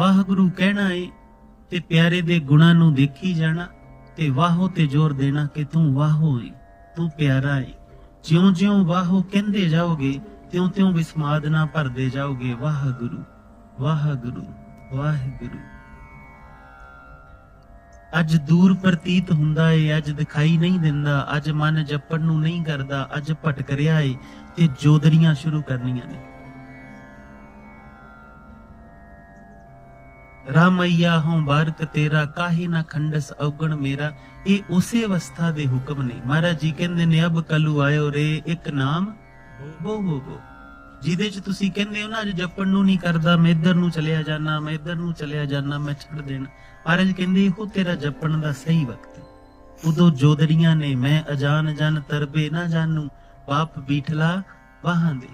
ਵਾਹਿਗੁਰੂ ਕਹਿਣਾ ਏ ਤੇ ਪਿਆਰੇ ਦੇ ਗੁਣਾਂ ਨੂੰ ਦੇਖੀ ਜਾਣਾ ਤੇ ਵਾਹੋ ਤੇ ਜ਼ੋਰ ਦੇਣਾ ਕਿ ਤੂੰ ਵਾਹੋ ਏ, ਤੂੰ ਪਿਆਰਾ ਏ। ਜਿਉਂ-ਜਿਉਂ ਵਾਹੋ ਕਹਿੰਦੇ ਜਾਓਗੇ, ਤਿਉਂ-ਤਿਉਂ ਵਿਸਮਾਦ ਨਾ ਭਰਦੇ ਜਾਓਗੇ ਵਾਹਿਗੁਰੂ ਵਾਹਿਗੁਰੂ ਵਾਹਿਗੁਰੂ। ਅੱਜ ਦੂਰ ਪ੍ਰਤੀਤ ਹੁੰਦਾ ਏ, ਅੱਜ ਦਿਖਾਈ ਨਹੀਂ ਦਿੰਦਾ, ਅੱਜ ਮਨ ਜਪਣ ਨੂੰ ਨਹੀਂ ਕਰਦਾ, ਅੱਜ ਭਟਕ ਰਿਹਾ ਏ ਤੇ ਜੋਦਰੀਆਂ ਸ਼ੁਰੂ ਕਰਨੀਆਂ ਨੇ। ਰਾਮਈਆ ਹਉ ਬਾਰਕ ਤੇਰਾ, ਕਾਹੇ ਨਾ ਖੰਡਸ ਔਗਣ ਮੇਰਾ। ਇਹ ਉਸੇ ਅਵਸਥਾ ਦੇ ਹੁਕਮ ਨੇ। ਮਹਾਰਾਜ ਜੀ ਕਹਿੰਦੇ ਨੇ, ਅਬ ਕਲੂ ਆਇਓ ਰੇ, ਇੱਕ ਨਾਮ ਬੋ ਬੋ ਬੋ ਜਿਹਦੇ ਚ ਤੁਸੀਂ ਕਹਿੰਦੇ ਹੋ ਨਾ, ਅੱਜ ਜਪਣ ਨੂੰ ਨਹੀਂ ਕਰਦਾ, ਮੈਂ ਇੱਧਰ ਨੂੰ ਚਲਿਆ ਜਾਣਾ ਮੈਂ ਇੱਧਰ ਨੂੰ ਚਲਿਆ ਜਾਣਾ ਮੈਂ ਛੱਡ ਦੇਣਾ। ਮਹਾਰਾਜ ਕਹਿੰਦੇ, ਇਹੋ ਤੇਰਾ ਜਪਣ ਦਾ ਸਹੀ ਵਕਤ ਉਦੋਂ ਜੋਦੜੀਆਂ ਨੇ, ਮੈਂ ਅਜਾਨ ਜਨ ਤਰਬੇ ਨਾ ਜਾਣੂ ਬਾਪ ਬੀਠਲਾ ਵਾਹਾਂ ਦੇ।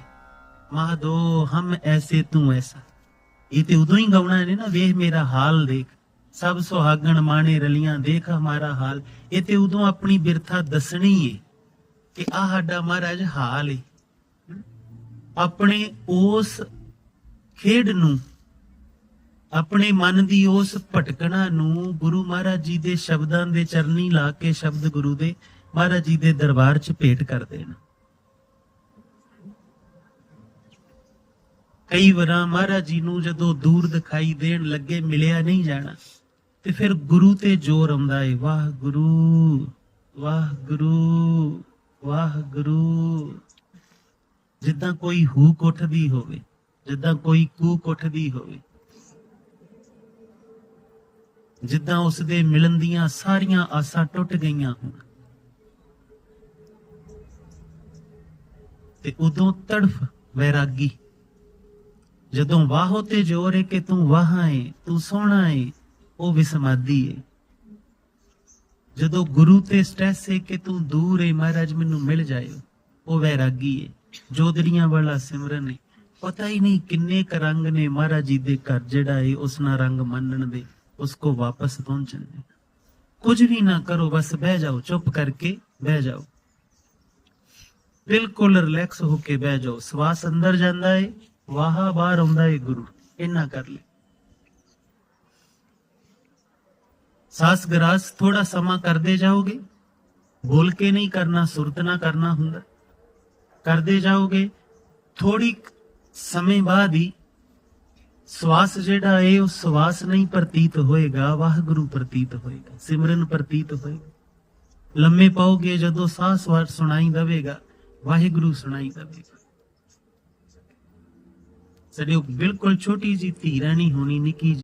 ਮਾਹਦੋ, ਹਮ ਐਸੇ ਤੂੰ ਐਸਾ। ਇਹ ਤੇ ਉਦੋਂ ਹੀ ਗਾਉਣਾ ਨੇ ਨਾ, ਵੇਖ ਮੇਰਾ ਹਾਲ ਦੇਖ। ਸਭ ਸੁਹਾਗਣ ਮਾਣੇ ਰਲੀਆਂ, ਦੇਖ ਹਮਾਰਾ ਹਾਲ। ਇਹ ਤੇ ਉਦੋਂ ਆਪਣੀ ਬਿਰਥਾ ਦੱਸਣੀ ਏ ਕਿ ਆ ਸਾਡਾ ਮਹਾਰਾਜ ਹਾਲ ਏ। ਆਪਣੇ ਉਸ ਖੇਡ ਨੂੰ, ਆਪਣੇ ਮਨ ਦੀ ਉਸ ਭਟਕਣਾ ਨੂੰ ਗੁਰੂ ਮਹਾਰਾਜ ਜੀ ਦੇ ਸ਼ਬਦਾਂ ਦੇ ਚਰਨੀ ਲਾ ਕੇ ਸ਼ਬਦ ਗੁਰੂ ਦੇ ਮਹਾਰਾਜ ਜੀ ਦੇ ਦਰਬਾਰ 'ਚ ਭੇਟ ਕਰ ਦੇਣ। ਕਈ ਵਾਰਾਂ ਮਹਾਰਾਜ ਜੀ ਨੂੰ ਜਦੋਂ ਦੂਰ ਦਿਖਾਈ ਦੇਣ ਲੱਗੇ ਮਿਲਿਆ ਨਹੀਂ ਜਾਣਾ, ਤੇ ਫਿਰ ਗੁਰੂ ਤੇ ਜ਼ੋਰ ਆਉਂਦਾ ਏ ਵਾਹ ਗੁਰੂ ਵਾਹ ਗੁਰੂ ਵਾਹ ਗੁਰੂ ਜਿੱਦਾਂ ਕੋਈ ਹੂਕ ਉੱਠਦੀ ਹੋਵੇ, ਜਿੱਦਾਂ ਕੋਈ ਕੂਕ ਉੱਠਦੀ ਹੋਵੇ, ਜਿੱਦਾਂ ਉਸ ਦੇ ਮਿਲਣ ਦੀਆਂ ਸਾਰੀਆਂ ਆਸਾਂ ਟੁੱਟ ਗਈਆਂ ਹੋਣ, ਤੇ ਉਦੋਂ ਤੜਫ ਵੈਰਾਗੀ ਜਦੋਂ ਵਾਹੋ ਤੇ ਜੋਰ ਏ ਕਿ ਤੂੰ ਵਾਹਾਂ ਏ, ਤੂੰ ਸੋਹਣਾ ਏ, ਉਹ ਵਿਸਮਾਦੀ ਏ। ਜਦੋਂ ਗੁਰੂ ਤੇ ਸਟ੍ਰੈਸ ਏ ਕਿ ਤੂੰ ਦੂਰ ਏ, ਮਹਾਰਾਜ ਮੈਨੂੰ ਮਿਲ ਜਾਇਓ, ਉਹ ਵੈਰਾਗੀ ਏ। ਜੋਦੜੀਆਂ ਵਾਲਾ ਸਿਮਰਨ ਏ। ਪਤਾ ਹੀ ਨਹੀਂ ਕਿੰਨੇ ਕ ਨੇ ਮਹਾਰਾਜ ਜੀ ਦੇ ਘਰ ਜਿਹੜਾ ਏ, ਉਸ ਨਾਲ ਰੰਗ ਮੰਨਣ ਦੇ, ਉਸ ਕੋ ਵਾਪਸ ਪਹੁੰਚਣ ਦੇ। ਕੁਝ ਵੀ ਨਾ ਕਰੋ, ਬਸ ਬਹਿ ਜਾਓ, ਚੁੱਪ ਕਰਕੇ ਬਹਿ ਜਾਓ। ਬਿਲਕੁਲ ਰਿਲੈਕਸ ਹੋ ਕੇ ਬਹਿ ਜਾਓ। ਸਵਾਸ ਅੰਦਰ ਜਾਂਦਾ ਏ ਵਾਹਾ ਬਾਹਰ ਆਉਂਦਾ ਏ ਗੁਰੂ, ਇੰਨਾ ਕਰ ਲੈ। ਸਾਸ ਗਰਾਸ ਥੋੜਾ ਸਮਾਂ ਕਰਦੇ ਜਾਓਗੇ, ਬੋਲ ਕੇ ਨਹੀਂ ਕਰਨਾ, ਸੁਰਤ ਨਾ ਕਰਨਾ ਹੁੰਦਾ। ਕਰਦੇ ਜਾਓਗੇ ਥੋੜੀ ਸਮੇਂ ਬਾਅਦ ਹੀ ਸਵਾਸ ਜਿਹੜਾ ਏ, ਉਹ ਸਵਾਸ ਨਹੀਂ ਪ੍ਰਤੀਤ ਹੋਏਗਾ, ਵਾਹਿਗੁਰੂ ਪ੍ਰਤੀਤ ਹੋਏਗਾ, ਸਿਮਰਨ ਪ੍ਰਤੀਤ ਹੋਏਗਾ। ਲੰਮੇ ਪਾਓਗੇ ਜਦੋਂ ਸਾਹ ਸਵਾਰ ਸੁਣਾਈ ਦਵੇਗਾ, ਵਾਹਿਗੁਰੂ ਸੁਣਾਈ ਦਵੇਗਾ। ਸਾਡੇ ਬਿਲਕੁਲ ਛੋਟੀ ਜੀ ਧੀ ਰਾਣੀ ਹੋਣੀ ਨਿੱਕੀ ਜਿਹੀ